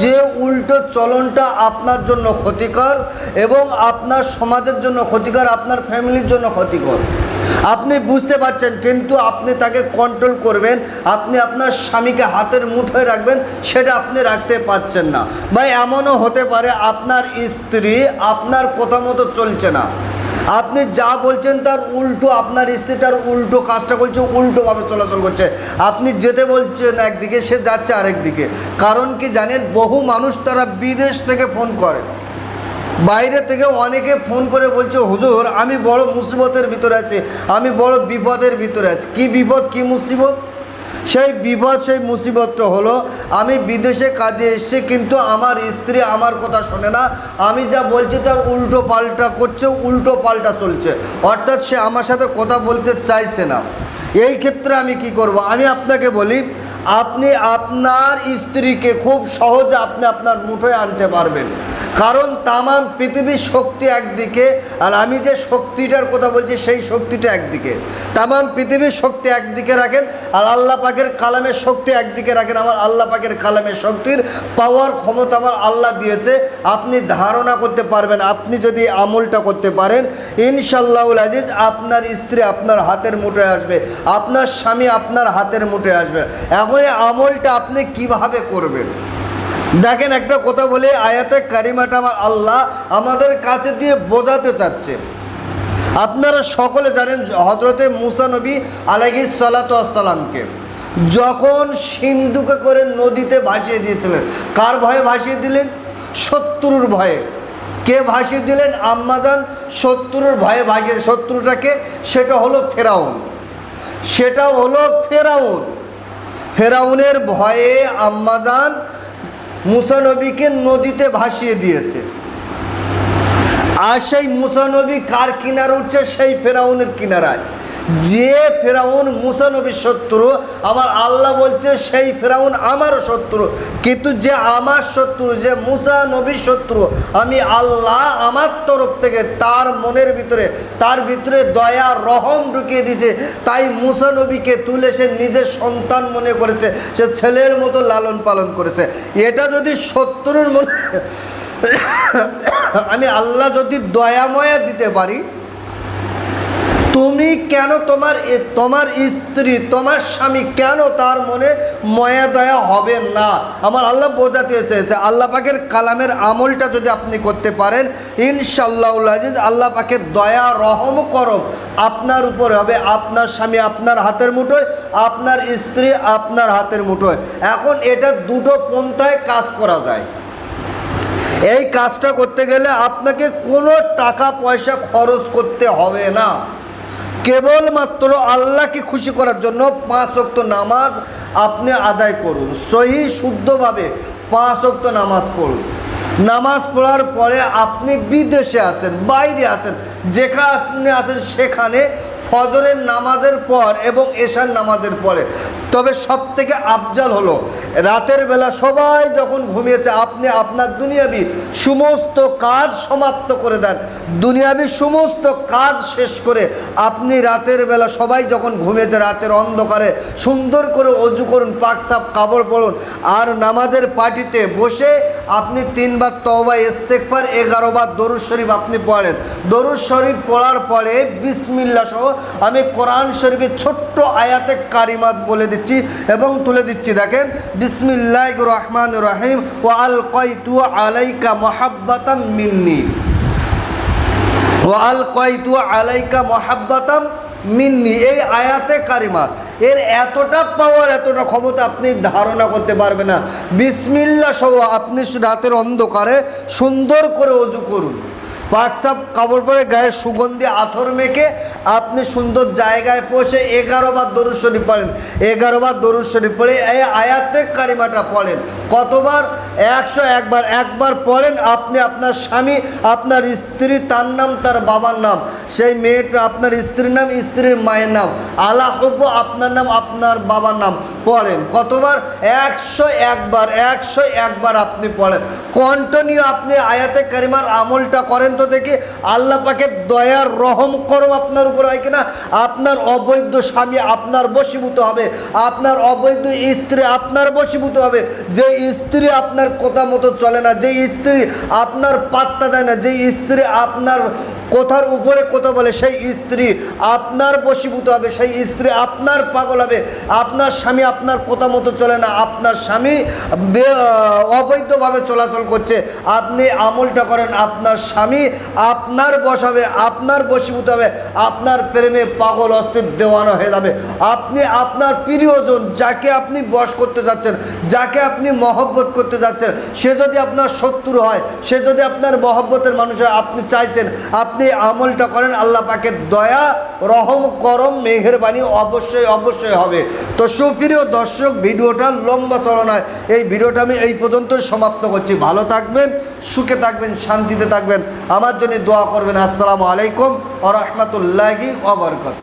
যে উল্টো চলনটা আপনার জন্য ক্ষতিকর এবং আপনার সমাজের জন্য ক্ষতিকর, আপনার ফ্যামিলির জন্য ক্ষতিকর। আপনি বুঝতে পারছেন, কিন্তু আপনি তাকে কন্ট্রোল করবেন, আপনি আপনার স্বামীকে হাতের মুঠোয় রাখবেন, সেটা আপনি রাখতে পারছেন না। বা এমনও হতে পারে আপনার স্ত্রী আপনার কথা মতো চলছে না। আপনি যা বলছেন তার উল্টো, আপনার স্ত্রী তার উল্টো কাজটা করছে, উল্টোভাবে চলাচল করছে। আপনি যেতে বলছেন একদিকে, সে যাচ্ছে আরেক দিকে। কারণ কি জানেন, বহু মানুষ তারা বিদেশ থেকে ফোন করে। বাইরে থেকে অনেকে ফোন করে বলছে, হুজুর, আমি বড় মুসিবতের ভিতরে আছি, আমি বড় বিপদের ভিতরে আছি। কি বিপদ, কি মুসিবত? সেই বিপদ, সেই মুসিবতটা হলো, আমি বিদেশে কাজে এসে কিন্তু আমার স্ত্রী আমার কথা শোনে না। আমি যা বলছি তার উল্টো পাল্টা করছে, উল্টো পাল্টা চলছে। অর্থাৎ সে আমার সাথে কথা বলতে চাইছে না। এই ক্ষেত্রে আমি কি করব? আমি আপনাকে বলি, আপনি আপনার স্ত্রীকে খুব সহজে আপনি আপনার মুঠোয় আনতে পারবেন। কারণ তামাম পৃথিবীর শক্তি একদিকে, আর আমি যে শক্তিটার কথা বলছি সেই শক্তিটা একদিকে। তামাম পৃথিবীর শক্তি একদিকে রাখেন, আর আল্লাহ পাকের কালামের শক্তি একদিকে রাখেন। আমার আল্লাহ পাকের কালামের শক্তির পাওয়ার ক্ষমতা আমার আল্লাহ দিয়েছে। আপনি ধারণা করতে পারবেন, আপনি যদি আমলটা করতে পারেন ইনশাল্লাহুল আজিজ আপনার স্ত্রী আপনার হাতের মুঠোয় আসবে, আপনার স্বামী আপনার হাতের মুঠোয় আসবে। এখন এই আমলটা আপনি কীভাবে করবেন? দেখেন একটা কথা বলে, আয়াতে কারিমাটা আমার আল্লাহ আমাদের কাছে দিয়ে বোঝাতে চাচ্ছে। আপনারা সকলে জানেন হজরতে মুসা নবী আলাইহি সালাতামকে যখন সিন্ধুকে করে নদীতে ভাসিয়ে দিয়েছিলেন, কার ভয়ে ভাসিয়ে দিলেন? শত্রুর ভয়ে। কে ভাসিয়ে দিলেন? আম্মাজান শত্রুর ভয়ে ভাসিয়ে শত্রুটাকে সেটা হলো ফেরাউন। সেটা হলো ফেরাউন। ফেরাউনের ভয়ে আম্মাজান মুসানবীকে নদীতে ভাসিয়ে দিয়েছে। আর সেই মুসানবী কার কিনারে উঠছে? সেই ফেরাউনের কিনারায়। যে ফেরাউন মুসানবীর শত্রু, আমার আল্লাহ বলছে সেই ফেরাউন আমারও শত্রু। কিন্তু যে আমার শত্রু, যে মুসা নবীর শত্রু, আমি আল্লাহ আমার তরফ থেকে তার মনের ভিতরে, তার ভিতরে দয়া, রহম ঢুকিয়ে দিয়েছে। তাই মুসা নবীকে তুলে সে নিজের সন্তান মনে করেছে, সে ছেলের মতো লালন পালন করেছে। এটা যদি শত্রুর মনে আমি আল্লাহ যদি দয়াময়া দিতে পারি তুমি কেন তোমার তোমার স্ত্রী, তোমার স্বামী কেন তার মনে ময়া, দয়া হবে না? আমার আল্লাহ বোঝাতে চেয়েছে। আল্লাহ পাকের কালামের আমলটা যদি আপনি করতে পারেন ইনশাল্লাহ আজিজ আল্লাহ পাকের দয়া, রহম, করম আপনার উপরে হবে। আপনার স্বামী আপনার হাতের মুঠোয়, আপনার স্ত্রী আপনার হাতের মুঠোয়। এখন এটা দুটো পন্থায় কাজ করা যায়। এই কাজটা করতে গেলে আপনাকে কোনো টাকা পয়সা খরচ করতে হবে না। কেবলমাত্র আল্লাহকে খুশি করার জন্য পাঁচ অক্ত নামাজ আপনি আদায় করুন। সহি, শুদ্ধভাবে পাঁচ অক্ত নামাজ পড়ুন। নামাজ পড়ার পরে আপনি বিদেশে আছেন, বাইরে আছেন, যেখানে আছেন সেখানে ফজরের নামাজের পর এবং এশার নামাজের পরে। তবে সব থেকে আফজাল হলো, রাতের বেলা সবাই যখন ঘুমিয়েছে, আপনি আপনার দুনিয়াবি সমস্ত কাজ সমাপ্ত করে দেন। দুনিয়াবি সমস্ত কাজ শেষ করে আপনি রাতের বেলা সবাই যখন ঘুমিয়েছে, রাতের অন্ধকারে সুন্দর করে অজু করুন, পাক সাপ কাপড় পরুন, আর নামাজের পার্টিতে বসে আপনি তিনবার তওবা ইস্তেকবার এগারো বার দরুদ শরীফ আপনি পড়েন। দরুদ শরীফ পড়ার পরে বিসমিল্লা সহ আমি কোরআন শরীফের ছোট্ট আয়াতে কারিমাত বলে দিচ্ছি এবং তুলে দিচ্ছি। দেখেন বিসমিল্লাহ রহমান রহিম ও আল কয়তু আলাইকা মহাব্বাতাম মিন্নি। ওয়াল কয়তু আলাইকা মহাব্বাতাম মিন্নি। এই আয়াতে কারিমা। এর এতটা পাওয়ার এতটা ক্ষমতা আপনি ধারণা করতে পারবেন না। বিসমিল্লা সহ আপনি রাতের অন্ধকারে সুন্দর করে অজু করুন। পাকসাপ কাপড় পরে গায়ে সুগন্ধি আথর মেখে আপনি সুন্দর জায়গায় পৌঁছে এগারো বার দরুদ শরীফ পড়েন। এগারো বার দরুদ শরীফ পড়ে এই আয়াতে কারিমাটা পড়েন। কতবার? একশো একবার। একবার পড়েন আপনি আপনার স্বামী, আপনার স্ত্রী, তার নাম, তার বাবার নাম। সেই মেয়েটা আপনার স্ত্রীর নাম, স্ত্রীর মায়ের নাম। আলা হব্য আপনার নাম, আপনার বাবার নাম। পড়েন। কতবার? একশো একবার। একশো একবার আপনি পড়েন। কন্টিনিউ আপনি আয়াতে কারিমার আমলটা করেন তো দেখি। আল্লাহ পাকে দয়ার রহম করম আপনার উপর হয় কিনা? আপনার অবৈধ স্বামী আপনার বশীভূত হবে। আপনার অবৈধ স্ত্রী আপনার বশীভূত হবে। যে স্ত্রী আপনার কথা মতো চলে না, যে স্ত্রী আপনার পাত্তা দেয় না, যে স্ত্রী আপনার কোথার উপরে কথা বলে, সেই স্ত্রী আপনার বশীভূত হবে, সেই স্ত্রী আপনার পাগল হবে, আপনার স্বামী আপনার কথা মতো চলে না, আপনার স্বামী অবৈধভাবে চলাচল করছে, আপনি আমলটা করেন, আপনার স্বামী আপনার বসাবে আপনার বশীভূত হবে, আপনার প্রেমে পাগল অস্থির দেওয়ানো হয়ে যাবে। আপনি আপনার প্রিয়জন যাকে আপনি বশ করতে যাচ্ছেন, যাকে আপনি মহব্বত করতে যাচ্ছেন, সে যদি আপনার শত্রু হয়, সে যদি আপনার মহব্বতের মানুষ হয়, আপনি চাইছেন, আপনি আমলটা করেন, আল্লাহ পাকে দয়া, রহম, করম, মেহেরবানি অবশ্যই অবশ্যই হবে। তো সুপ্রিয় দর্শক, ভিডিওটা লম্বা চলনায় এই ভিডিওটা আমি এই পর্যন্ত সমাপ্ত করছি। ভালো থাকবেন, সুখে থাকবেন, শান্তিতে থাকবেন। আমার জন্য দোয়া করবেন। আসসালামু আলাইকুম ও রহমতুল্লাহি ওবরকত